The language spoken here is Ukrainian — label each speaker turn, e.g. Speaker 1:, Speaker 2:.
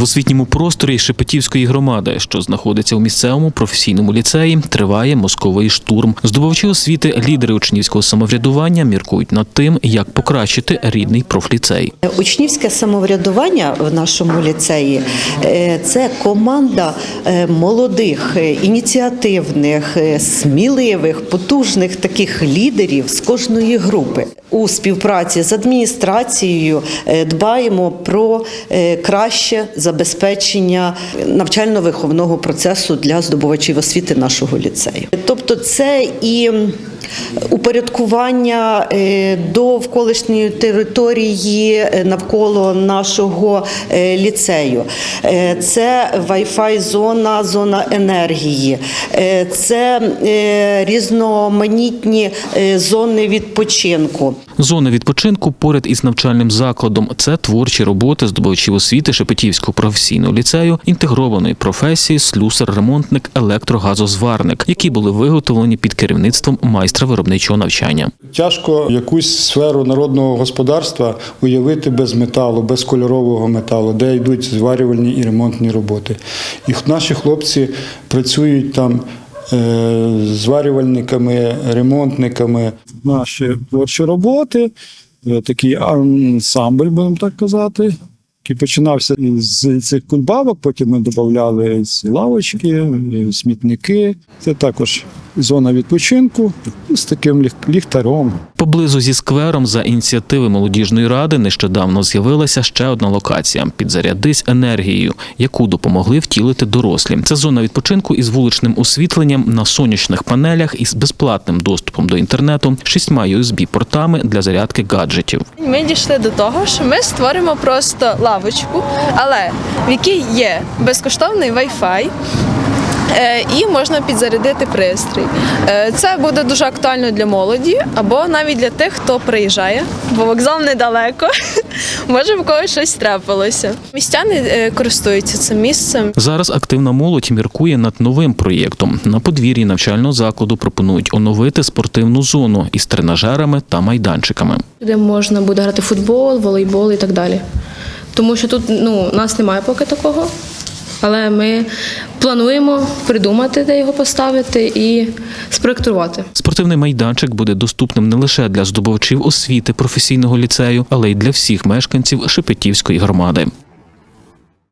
Speaker 1: В освітньому просторі Шепетівської громади, що знаходиться у місцевому професійному ліцеї, триває мозковий штурм. Здобувачі освіти, лідери учнівського самоврядування міркують над тим, як покращити рідний профліцей.
Speaker 2: Учнівське самоврядування в нашому ліцеї е, це команда е, молодих, е, ініціативних, сміливих, потужних таких лідерів з кожної групи. У співпраці з адміністрацією дбаємо про краще забезпечення навчально-виховного процесу для здобувачів освіти нашого ліцею. Тобто, це і упорядкування е, довколишньої території е, навколо нашого е, ліцею. Це Wi-Fi зона, зона енергії, це різноманітні зони відпочинку.
Speaker 1: Зона відпочинку поряд із навчальним закладом це творчі роботи здобувачів освіти Шепетівського професійного ліцею інтегрованої професії слюсар-ремонтник, електрогазозварник, які були виготовлені під керівництвом майстра виробничого навчання.
Speaker 3: Тяжко якусь сферу народного господарства уявити без металу, без кольорового металу, де йдуть зварювальні і ремонтні роботи. І наші хлопці працюють там е, зварювальниками, ремонтниками. Наші творчі роботи, е, такий ансамбль, будемо так казати. Який починався з цих кульбабок, потім ми додавали лавочки, смітники. Це також зона відпочинку з таким ліхтарем.
Speaker 1: Поблизу зі сквером за ініціативи молодіжної ради нещодавно з'явилася ще одна локація підзарядись енергією, яку допомогли втілити дорослі. Це зона відпочинку із вуличним освітленням на сонячних панелях із безплатним доступом до інтернету, шістьма USB-портами для зарядки гаджетів.
Speaker 4: Ми дійшли до того, що ми створимо просто лавочку, але в якій є безкоштовний Wi-Fi. е, І можна підзарядити пристрій. Е, Це буде дуже актуально для молоді або навіть для тих, хто приїжджає, бо вокзал недалеко. Може, в когось щось трапилося. Містяни е, користуються цим місцем.
Speaker 1: Зараз активна молодь міркує над новим проєктом. На подвір'ї навчального закладу пропонують оновити спортивну зону із тренажерами та майданчиками.
Speaker 5: де можна буде грати в футбол, волейбол і так далі. Тому що тут ну, нас немає поки такого. Але ми плануємо придумати, де його поставити і спроектувати.
Speaker 1: Спортивний майданчик буде доступним не лише для здобувачів освіти професійного ліцею, але й для всіх мешканців Шепетівської громади.